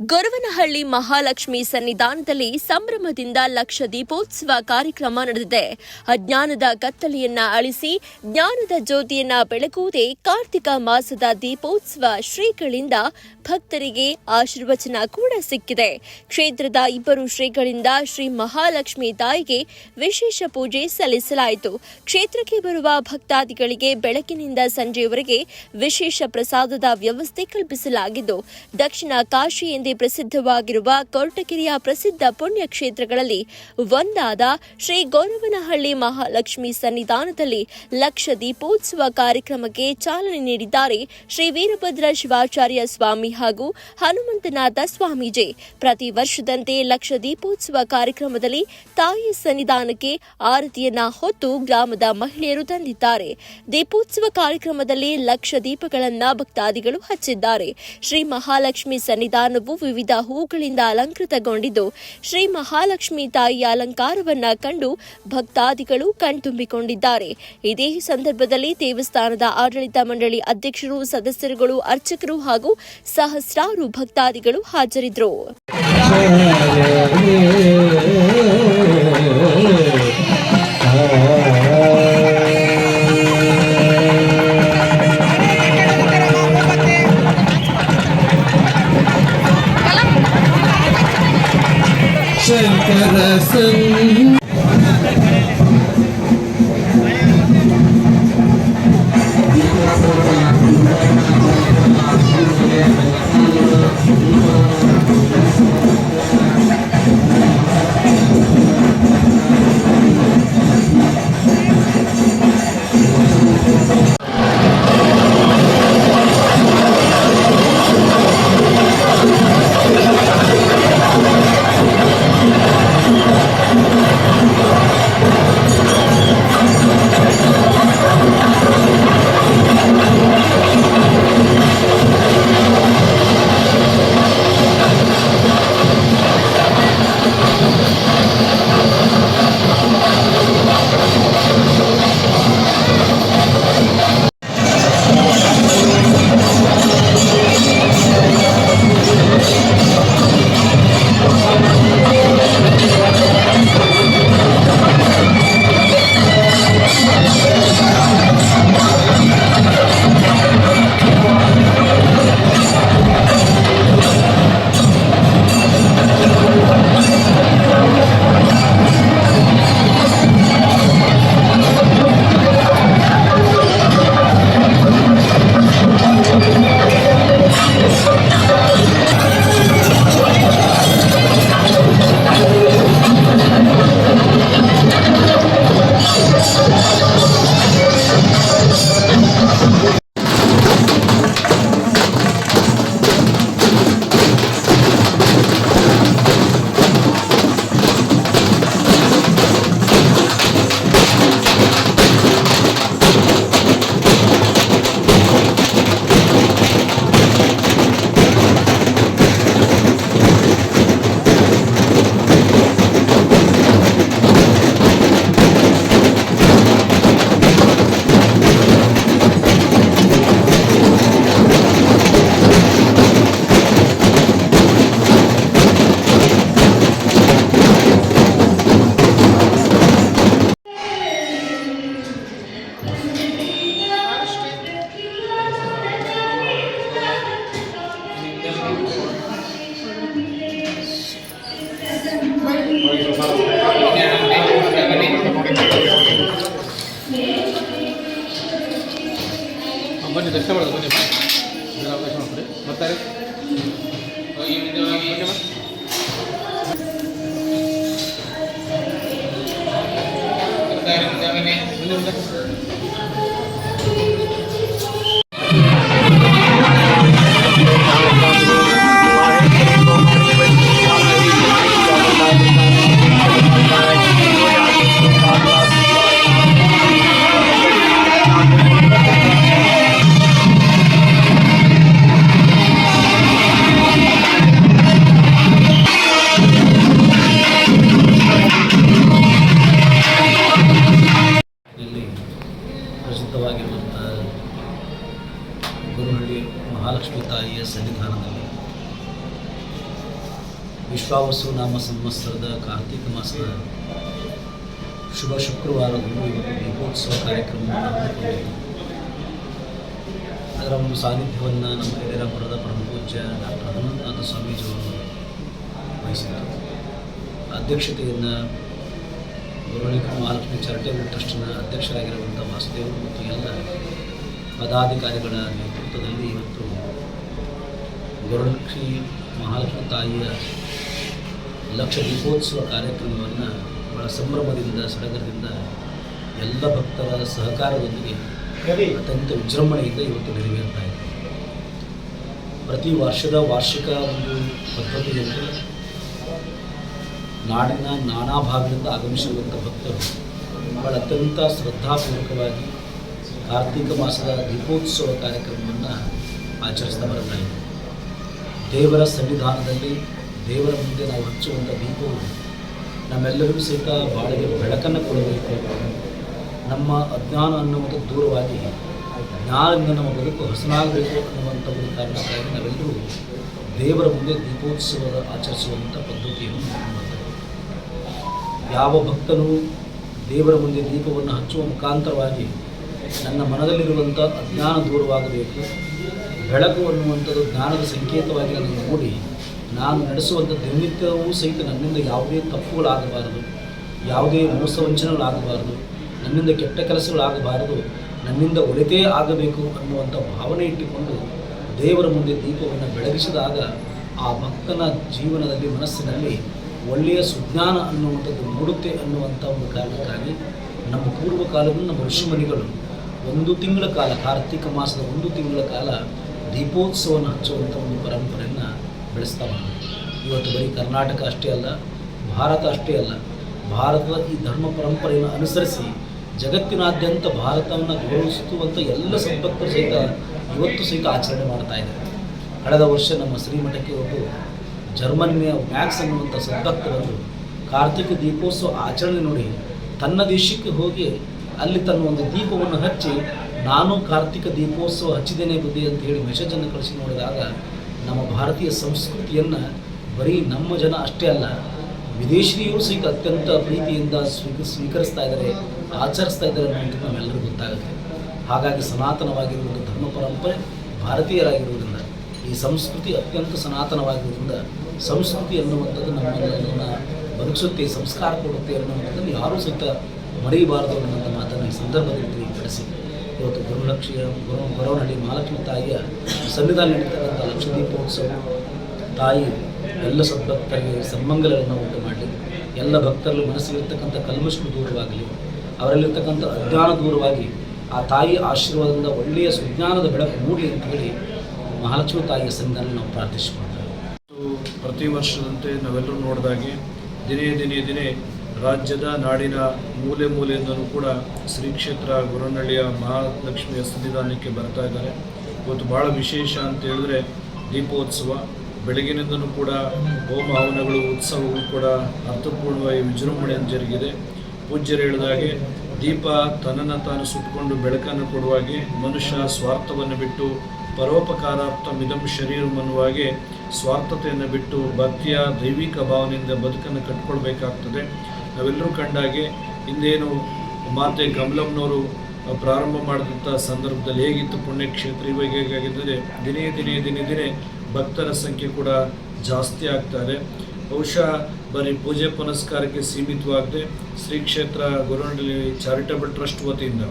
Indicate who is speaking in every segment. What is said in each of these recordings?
Speaker 1: ಗೊರವನಹಳ್ಳಿ ಮಹಾಲಕ್ಷ್ಮಿ ಸನ್ನಿಧಾನದಲ್ಲಿ ಸಂಭ್ರಮದಿಂದ ಲಕ್ಷ ದೀಪೋತ್ಸವ ಕಾರ್ಯಕ್ರಮ ನಡೆದಿದೆ. ಅಜ್ಞಾನದ ಕತ್ತಲೆಯನ್ನ ಅಳಿಸಿ ಜ್ಞಾನದ ಜ್ಯೋತಿಯನ್ನ ಬೆಳಗುವುದೇ ಕಾರ್ತಿಕ ಮಾಸದ ದೀಪೋತ್ಸವ ಶ್ರೀಗಳಿಂದ ಭಕ್ತರಿಗೆ ಆಶೀರ್ವಚನ ಕೂಡ ಸಿಕ್ಕಿದೆ. ಕ್ಷೇತ್ರದ ಇಬ್ಬರು ಶ್ರೀಗಳಿಂದ ಶ್ರೀ ಮಹಾಲಕ್ಷ್ಮಿ ತಾಯಿಗೆ ವಿಶೇಷ ಪೂಜೆ ಸಲ್ಲಿಸಲಾಯಿತು. ಕ್ಷೇತ್ರಕ್ಕೆ ಬರುವ ಭಕ್ತಾದಿಗಳಿಗೆ ಬೆಳಕಿನಿಂದ ಸಂಜೆಯವರೆಗೆ ವಿಶೇಷ ಪ್ರಸಾದದ ವ್ಯವಸ್ಥೆ ಕಲ್ಪಿಸಲಾಗಿದ್ದು, ದಕ್ಷಿಣ ಕಾಶಿ ಎಂದೇ ಪ್ರಸಿದ್ಧವಾಗಿರುವ ಕೊರಟಗೆರೆಯ ಪ್ರಸಿದ್ಧ ಪುಣ್ಯ ಕ್ಷೇತ್ರಗಳಲ್ಲಿ ಒಂದಾದ ಶ್ರೀ ಗೌರವನಹಳ್ಳಿ ಮಹಾಲಕ್ಷ್ಮಿ ಸನ್ನಿಧಾನದಲ್ಲಿ ಲಕ್ಷ ದೀಪೋತ್ಸವ ಕಾರ್ಯಕ್ರಮಕ್ಕೆ ಚಾಲನೆ ನೀಡಿದ್ದಾರೆ ಶ್ರೀ ವೀರಭದ್ರ ಶಿವಾಚಾರ್ಯ ಸ್ವಾಮಿ ಹಾಗೂ ಹನುಮಂತನಾಥ ಸ್ವಾಮೀಜಿ. ಪ್ರತಿ ವರ್ಷದಂತೆ ಲಕ್ಷ ದೀಪೋತ್ಸವ ಕಾರ್ಯಕ್ರಮದಲ್ಲಿ ತಾಯಿ ಸನ್ನಿಧಾನಕ್ಕೆ ಆರತಿಯನ್ನ ಹೊತ್ತು ಗ್ರಾಮದ ಮಹಿಳೆಯರು ತಂದಿದ್ದಾರೆ. ದೀಪೋತ್ಸವ ಕಾರ್ಯಕ್ರಮದಲ್ಲಿ ಲಕ್ಷ ದೀಪಗಳನ್ನ ಭಕ್ತಾದಿಗಳು ಹಚ್ಚಿದ್ದಾರೆ. ಶ್ರೀ ಮಹಾಲಕ್ಷ್ಮಿ ಸನ್ನಿಧಾನವು ವಿವಿಧ ಹೂಗಳಿಂದ ಅಲಂಕೃತಗೊಂಡಿದ್ದು, ಶ್ರೀ ಮಹಾಲಕ್ಷ್ಮಿ ತಾಯಿಯ ಅಲಂಕಾರವನ್ನ ಕಂಡು ಭಕ್ತಾದಿಗಳು ಕಣ್ತುಂಬಿಕೊಂಡಿದ್ದಾರೆ. ಇದೇ ಸಂದರ್ಭದಲ್ಲಿ ದೇವಸ್ಥಾನದ ಆಡಳಿತ ಮಂಡಳಿ ಅಧ್ಯಕ್ಷರು, ಸದಸ್ಯರುಗಳು, ಅರ್ಚಕರು ಹಾಗೂ ಸಹಸ್ರಾರು ಭಕ್ತಾದಿಗಳು ಹಾಜರಿದ್ದರು.
Speaker 2: ಬನ್ನಿ ಮುಂದೆ ಇಲ್ಲಿ ಗುರುಹಳ್ಳಿ ಮಹಾಲಕ್ಷ್ಮಿ ತಾಯಿಯ
Speaker 3: ಸನ್ನಿಧಾನದಲ್ಲಿ ವಿಶ್ವಾವಸು ನಾಮ ಸಂವತ್ಸರದ ಕಾರ್ತಿಕ ಮಾಸದ ಶುಭ ಶುಕ್ರವಾರದಂದು ಇವತ್ತು ದೀಪೋತ್ಸವ ಕಾರ್ಯಕ್ರಮವನ್ನು ಹಮ್ಮಿಕೊಂಡಿದ್ದು. ಅದರ ಒಂದು ಸಾನ್ನಿಧ್ಯವನ್ನು ನಮ್ಮ ಯಡಿಯೂರಪ್ಪುರದ ಪರಮಪೂಜ್ಯ ಡಾಕ್ಟರ್ ಹನುಮಂತನಾಥ ಸ್ವಾಮೀಜಿಯವರು ವಹಿಸಿದರು ಅಧ್ಯಕ್ಷತೆಯನ್ನು ಗುರುಹಳ್ಳಿ ಮಹಾಲಕ್ಷ್ಮಿ ಚಾರಿಟೇಬಲ್ ಟ್ರಸ್ಟ್ನ ಅಧ್ಯಕ್ಷರಾಗಿರುವಂಥ ವಾಸುದೇವರು ಮತ್ತು ಎಲ್ಲ ಪದಾಧಿಕಾರಿಗಳ ನೇತೃತ್ವ ನೇತೃತ್ವದಲ್ಲಿ ಇವತ್ತು ಗೌರಲಕ್ಷ್ಮಿ ಮಹಾಲಕ್ಷ್ಮಿ ತಾಯಿಯ ಲಕ್ಷ ದೀಪೋತ್ಸವ ಕಾರ್ಯಕ್ರಮವನ್ನು ಬಹಳ ಸಂಭ್ರಮದಿಂದ ಸಡಗರದಿಂದ ಎಲ್ಲ ಭಕ್ತರ ಸಹಕಾರದೊಂದಿಗೆ ಅತ್ಯಂತ ವಿಜೃಂಭಣೆಯಿಂದ ಇವತ್ತು ನೆರವೇರ್ತಾ ಇದೆ. ಪ್ರತಿ ವರ್ಷದ ವಾರ್ಷಿಕ ಒಂದು ಪದ್ಧತಿಯಲ್ಲಿ ನಾಡಿನ ನಾನಾ ಭಾಗದಿಂದ ಆಗಮಿಸಿರುವಂಥ ಭಕ್ತರು ಬಹಳ ಅತ್ಯಂತ ಶ್ರದ್ಧಾಪೂರ್ವಕವಾಗಿ ಕಾರ್ತಿಕ ಮಾಸದ ದೀಪೋತ್ಸವ ಕಾರ್ಯಕ್ರಮವನ್ನು ಆಚರಿಸ್ತಾ ಬರ್ತಾ ದೇವರ ಸನ್ನಿಧಾನದಲ್ಲಿ ದೇವರ ಮುಂದೆ ನಾವು ಹಚ್ಚುವಂಥ ದೀಪವು ನಮ್ಮೆಲ್ಲರಿಗೂ ಸಹಿತ ಬಾಳಿಗೆ ಬೆಳಕನ್ನು ಕೊಡಬೇಕು. ನಮ್ಮ ಅಜ್ಞಾನ ಅನ್ನುವಂಥ ದೂರವಾಗಿ ಜ್ಞಾನದಿಂದ ನಮ್ಮ ಬದುಕು ಹಸನಾಗಬೇಕು ಅನ್ನುವಂಥ ಒಂದು ಕಾರಣಕ್ಕಾಗಿ ನಾವೆಲ್ಲರೂ ದೇವರ ಮುಂದೆ ದೀಪೋತ್ಸವದ ಆಚರಿಸುವಂಥ ಪದ್ಧತಿಯನ್ನು ಮಾಡ್ತೇವೆ ಯಾವ ಭಕ್ತನು ದೇವರ ಮುಂದೆ ದೀಪವನ್ನು ಹಚ್ಚುವ ಮುಖಾಂತರವಾಗಿ ನನ್ನ ಮನದಲ್ಲಿರುವಂಥ ಅಜ್ಞಾನ ದೂರವಾಗಬೇಕು. ಬೆಳಕು ಅನ್ನುವಂಥದ್ದು ಜ್ಞಾನದ ಸಂಕೇತವಾಗಿ ಅದನ್ನು ನೋಡಿ ನಾನು ನಡೆಸುವಂಥ ದಿನನಿತ್ಯವೂ ಸಹಿತ ನನ್ನಿಂದ ಯಾವುದೇ ತಪ್ಪುಗಳಾಗಬಾರದು. ಯಾವುದೇ ಮೋಸವಂಚನೆಗಳಾಗಬಾರದು. ನನ್ನಿಂದ ಕೆಟ್ಟ ಕೆಲಸಗಳಾಗಬಾರದು. ನನ್ನಿಂದ ಒಳಿತೇ ಆಗಬೇಕು ಅನ್ನುವಂಥ ಭಾವನೆ ಇಟ್ಟುಕೊಂಡು ದೇವರ ಮುಂದೆ ದೀಪವನ್ನು ಬೆಳಗಿಸಿದಾಗ ಆ ಭಕ್ತನ ಜೀವನದಲ್ಲಿ ಮನಸ್ಸಿನಲ್ಲಿ ಒಳ್ಳೆಯ ಸುಜ್ಞಾನ ಅನ್ನುವಂಥದ್ದು ಮೂಡುತ್ತೆ ಅನ್ನುವಂಥ ಒಂದು ಕಾರಣಕ್ಕಾಗಿ ನಮ್ಮ ಪೂರ್ವ ನಮ್ಮ ಋಷಿಮುನಿಗಳು ಒಂದು ತಿಂಗಳ ಕಾಲ, ಕಾರ್ತಿಕ ಮಾಸದ ಒಂದು ತಿಂಗಳ ಕಾಲ ದೀಪೋತ್ಸವವನ್ನು ಹಚ್ಚುವಂಥ ಒಂದು ಪರಂಪರೆಯನ್ನು ಬೆಳೆಸ್ತಾ ಬಂದರು ಇವತ್ತು ಬರೀ ಕರ್ನಾಟಕ ಅಷ್ಟೇ ಅಲ್ಲ, ಭಾರತ ಅಷ್ಟೇ ಅಲ್ಲ, ಭಾರತದ ಈ ಧರ್ಮ ಪರಂಪರೆಯನ್ನು ಅನುಸರಿಸಿ ಜಗತ್ತಿನಾದ್ಯಂತ ಭಾರತವನ್ನು ಗೌರವಿಸುವಂಥ ಎಲ್ಲ ಸಂಪತ್ತು ಸಹಿತ ಇವತ್ತು ಸಹಿತ ಆಚರಣೆ ಮಾಡ್ತಾ ಇದ್ದಾರೆ. ಕಳೆದ ವರ್ಷ ನಮ್ಮ ಶ್ರೀಮಠಕ್ಕೆ ಒಬ್ಬರು ಜರ್ಮನಿಯ ಮ್ಯಾಕ್ಸ್ ಅನ್ನುವಂಥ ಬಂದು ಕಾರ್ತಿಕ ದೀಪೋತ್ಸವ ಆಚರಣೆ ನೋಡಿ ತನ್ನ ದೇಶಕ್ಕೆ ಹೋಗಿ ಅಲ್ಲಿ ತನ್ನ ಒಂದು ದೀಪವನ್ನು ಹಚ್ಚಿ, ನಾನು ಕಾರ್ತಿಕ ದೀಪೋತ್ಸವ ಹಚ್ಚಿದ್ದೇನೆ ಬುದ್ಧಿ ಅಂತ ಹೇಳಿ ಮೆಸೇಜನ್ನು ಕಳಿಸಿ ನೋಡಿದಾಗ, ನಮ್ಮ ಭಾರತೀಯ ಸಂಸ್ಕೃತಿಯನ್ನು ಬರೀ ನಮ್ಮ ಜನ ಅಷ್ಟೇ ಅಲ್ಲ ವಿದೇಶಿಯರು ಸಹಿತ ಅತ್ಯಂತ ಪ್ರೀತಿಯಿಂದ ಸ್ವೀಕ, ಸ್ವೀಕರಿಸ್ತಾ ಇದ್ದಾರೆ, ಆಚರಿಸ್ತಾ ಇದ್ದಾರೆ ಅನ್ನೋದು ನಮ್ಮೆಲ್ಲರಿಗೂ ಗೊತ್ತಾಗುತ್ತೆ. ಹಾಗಾಗಿ ಸನಾತನವಾಗಿರುವುದು ಧರ್ಮ ಪರಂಪರೆ, ಭಾರತೀಯರಾಗಿರುವುದರಿಂದ, ಈ ಸಂಸ್ಕೃತಿ ಅತ್ಯಂತ ಸನಾತನವಾಗಿರುವುದರಿಂದ, ಸಂಸ್ಕೃತಿ ಅನ್ನುವಂಥದ್ದು ನಮ್ಮನ್ನು ಬದುಕಿಸುತ್ತೆ, ಸಂಸ್ಕಾರ ಕೊಡುತ್ತೆ ಅನ್ನುವಂಥದ್ದನ್ನು ಯಾರೂ ಸಹಿತ ಮರೆಯಬಾರದು ಅನ್ನುವಂಥ ಮಾತನ್ನು ಈ ಸಂದರ್ಭದಲ್ಲಿ ತಿಳಿಪಡಿಸಿ. ಇವತ್ತು ಗುರುಲಕ್ಷ್ಮಿಯ ಗುರು ಗೊರವನಹಳ್ಳಿ ಮಹಾಲಕ್ಷ್ಮಿ ತಾಯಿಯ ಸನ್ನಿಧಾನ ನಡೀತಕ್ಕಂಥ ಲಕ್ಷದೀಪೋತ್ಸವ. ತಾಯಿ ಎಲ್ಲ ಸದ್ಭಕ್ತರಿಗೆ ಸನ್ಮಂಗಲಗಳನ್ನು ಉಂಟು ಮಾಡಲಿ. ಎಲ್ಲ ಭಕ್ತರಲ್ಲಿ ಮನಸ್ಸಿಗಿರ್ತಕ್ಕಂಥ ಕಲ್ಮಶಗಳು ದೂರವಾಗಲಿ. ಅವರಲ್ಲಿರ್ತಕ್ಕಂಥ ಅಜ್ಞಾನ ದೂರವಾಗಿ ಆ ತಾಯಿ ಆಶೀರ್ವಾದದಿಂದ ಒಳ್ಳೆಯ ಸುಜ್ಞಾನದ ಬೆಳಕು ಮೂಡಲಿ ಅಂತ ಹೇಳಿ ಮಹಾಲಕ್ಷ್ಮಿ ತಾಯಿಯ ಸನ್ನಿಧಾನ ನಾವು
Speaker 4: ಪ್ರಾರ್ಥಿಸಿಕೊಂಡ್ರೆ ಪ್ರತಿ ವರ್ಷದಂತೆ ನಾವೆಲ್ಲರೂ ನೋಡಿದಾಗೆ ದಿನೇ ದಿನೇ ದಿನೇ ರಾಜ್ಯದ ನಾಡಿನ ಮೂಲೆ ಮೂಲೆಯಿಂದಲೂ ಕೂಡ ಶ್ರೀ ಕ್ಷೇತ್ರ ಗುರುನಳ್ಳಿಯ ಮಹಾಲಕ್ಷ್ಮಿಯ ಸನ್ನಿಧಾನಕ್ಕೆ ಬರ್ತಾ ಇದ್ದಾರೆ. ಇವತ್ತು ಭಾಳ ವಿಶೇಷ ಅಂತ ಹೇಳಿದ್ರೆ ದೀಪೋತ್ಸವ. ಬೆಳಗಿನಿಂದಲೂ ಕೂಡ ಹೋಮ ಹವನಗಳು, ಉತ್ಸವಗಳು ಕೂಡ ಅರ್ಥಪೂರ್ಣವಾಗಿ ವಿಜೃಂಭಣೆಯನ್ನು ಜರುಗಿದೆ. ಪೂಜ್ಯರು ಹೇಳಿದಾಗೆ ದೀಪ ತನ್ನನ್ನು ತಾನು ಸುಟ್ಟುಕೊಂಡು ಬೆಳಕನ್ನು ಕೊಡುವಾಗೆ ಮನುಷ್ಯ ಸ್ವಾರ್ಥವನ್ನು ಬಿಟ್ಟು ಪರೋಪಕಾರಾರ್ಥ ಮಿದಂ ಶರೀರ ಮನುವಾಗಿ ಸ್ವಾರ್ಥತೆಯನ್ನು ಬಿಟ್ಟು ಭಕ್ತಿಯ ದೈವಿಕ ಭಾವನೆಯಿಂದ ಬದುಕನ್ನು ಕಟ್ಕೊಳ್ಬೇಕಾಗ್ತದೆ. ನಾವೆಲ್ಲರೂ ಕಂಡಾಗೆ ಹಿಂದೇನು ಮಾತೆ ಗಮಲಮ್ನವರು ಪ್ರಾರಂಭ ಮಾಡಿದಂಥ ಸಂದರ್ಭದಲ್ಲಿ ಹೇಗಿತ್ತು ಪುಣ್ಯಕ್ಷೇತ್ರ? ಇವಾಗ ಹೇಗಾಗಿದ್ದರೆ ದಿನೇ ದಿನೇ ದಿನೇ ದಿನೇ ಭಕ್ತರ ಸಂಖ್ಯೆ ಕೂಡ ಜಾಸ್ತಿ ಆಗ್ತಾರೆ. ಬಹುಶಃ ಬರೀ ಪೂಜೆ ಪುನಸ್ಕಾರಕ್ಕೆ ಸೀಮಿತವಾಗದೆ ಶ್ರೀ ಕ್ಷೇತ್ರ ಗುರುನಹಳ್ಳಿ ಚಾರಿಟಬಲ್ ಟ್ರಸ್ಟ್ ವತಿಯಿಂದ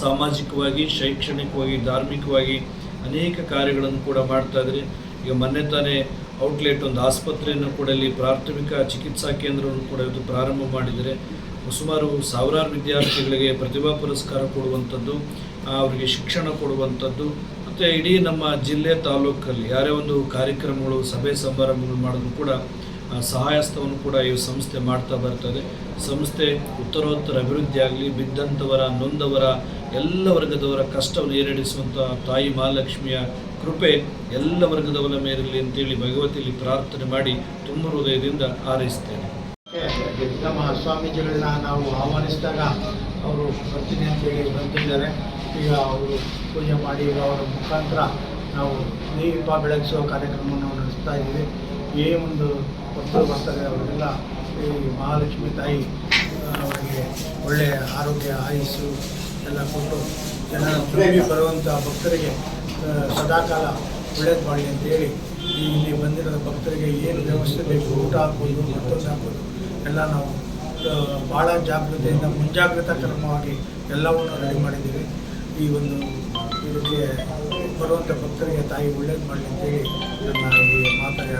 Speaker 4: ಸಾಮಾಜಿಕವಾಗಿ, ಶೈಕ್ಷಣಿಕವಾಗಿ, ಧಾರ್ಮಿಕವಾಗಿ ಅನೇಕ ಕಾರ್ಯಗಳನ್ನು ಕೂಡ ಮಾಡ್ತಾ ಇದ್ದಾರೆ. ಈಗ ಮೊನ್ನೆ ತಾನೇ ಔಟ್ಲೆಟ್ ಒಂದು ಆಸ್ಪತ್ರೆಯನ್ನು ಕೂಡ ಇಲ್ಲಿ ಪ್ರಾಥಮಿಕ ಚಿಕಿತ್ಸಾ ಕೇಂದ್ರವನ್ನು ಕೂಡ ಇವತ್ತು ಪ್ರಾರಂಭ ಮಾಡಿದರೆ ಸುಮಾರು ಸಾವಿರಾರು ವಿದ್ಯಾರ್ಥಿಗಳಿಗೆ ಪ್ರತಿಭಾ ಪುರಸ್ಕಾರ ಕೊಡುವಂಥದ್ದು ಅವರಿಗೆ ಶಿಕ್ಷಣ ಕೊಡುವಂಥದ್ದು, ಮತ್ತು ಇಡೀ ನಮ್ಮ ಜಿಲ್ಲೆ ತಾಲೂಕಲ್ಲಿ ಯಾರೇ ಒಂದು ಕಾರ್ಯಕ್ರಮಗಳು, ಸಭೆ ಸಮಾರಂಭಗಳು ಮಾಡಿದ್ರು ಕೂಡ ಸಹಾಯಸ್ಥವನ್ನು ಕೂಡ ಈ ಸಂಸ್ಥೆ ಮಾಡ್ತಾ ಬರ್ತದೆ ಸಂಸ್ಥೆ ಉತ್ತರೋತ್ತರ ಅಭಿವೃದ್ಧಿ ಆಗಲಿ ಬಿದ್ದಂಥವರ ನೊಂದವರ, ಎಲ್ಲ ವರ್ಗದವರ ಕಷ್ಟವನ್ನು ಏರಿಡಿಸುವಂಥ ತಾಯಿ ಮಹಾಲಕ್ಷ್ಮಿಯ ಕೃಪೆ ಎಲ್ಲ ವರ್ಗದವರ ಮೇಲಿರಲಿ ಅಂತೇಳಿ ಭಗವತಿಯಲ್ಲಿ ಪ್ರಾರ್ಥನೆ ಮಾಡಿ ತುಂಬ ಹೃದಯದಿಂದ ಹಾರೈಸ್ತೇನೆ
Speaker 5: ನಮ್ಮ ಸ್ವಾಮೀಜಿಗಳನ್ನ ನಾವು ಆಹ್ವಾನಿಸಿದಾಗ ಅವರು ಬರ್ತೀನಿ ಅಂತೇಳಿ ಬಂದಿದ್ದಾರೆ. ಈಗ ಅವರು ಪೂಜೆ ಮಾಡಿ ಅವರ ಮುಖಾಂತರ ನಾವು ದೀಪ ಬೆಳಗಿಸುವ ಕಾರ್ಯಕ್ರಮವನ್ನು ನಡೆಸ್ತಾ ಇದ್ದೀವಿ. ಏ ಒಂದು ಭಕ್ತರು ಬರ್ತಾರೆ, ಅವರೆಲ್ಲ ಈ ಮಹಾಲಕ್ಷ್ಮಿ ತಾಯಿ ಅವರಿಗೆ ಒಳ್ಳೆಯ ಆರೋಗ್ಯ, ಆಯುಸ್ಸು ಎಲ್ಲ ಕೊಟ್ಟು ಜನ ಪ್ರೇಮಿ ಬರುವಂಥ ಭಕ್ತರಿಗೆ ಸದಾಕಾಲ ಒಳ್ಳೇದು ಮಾಡಿ ಅಂತೇಳಿ ಈ ಇಲ್ಲಿ ಬಂದಿರೋ ಭಕ್ತರಿಗೆ ಏನು ವ್ಯವಸ್ಥೆ ಬೇಕು, ಊಟ ಹಾಕ್ಬೋದು, ಮತ್ತೊಂದು ಹಾಕ್ಬೋದು, ಎಲ್ಲ ನಾವು ಭಾಳ ಜಾಗೃತೆಯಿಂದ ಮುಂಜಾಗ್ರತಾ ಕ್ರಮವಾಗಿ ಎಲ್ಲವನ್ನು ರೆಡಿ ಮಾಡಿದ್ದೀವಿ. ಈ ಒಂದು ಇದಕ್ಕೆ ಬರುವಂಥ ಭಕ್ತರಿಗೆ ತಾಯಿ ಒಳ್ಳೇದು ಮಾಡಲಿ ಅಂತೇಳಿ ನನ್ನ ಈ ಮಾತಾಡಿ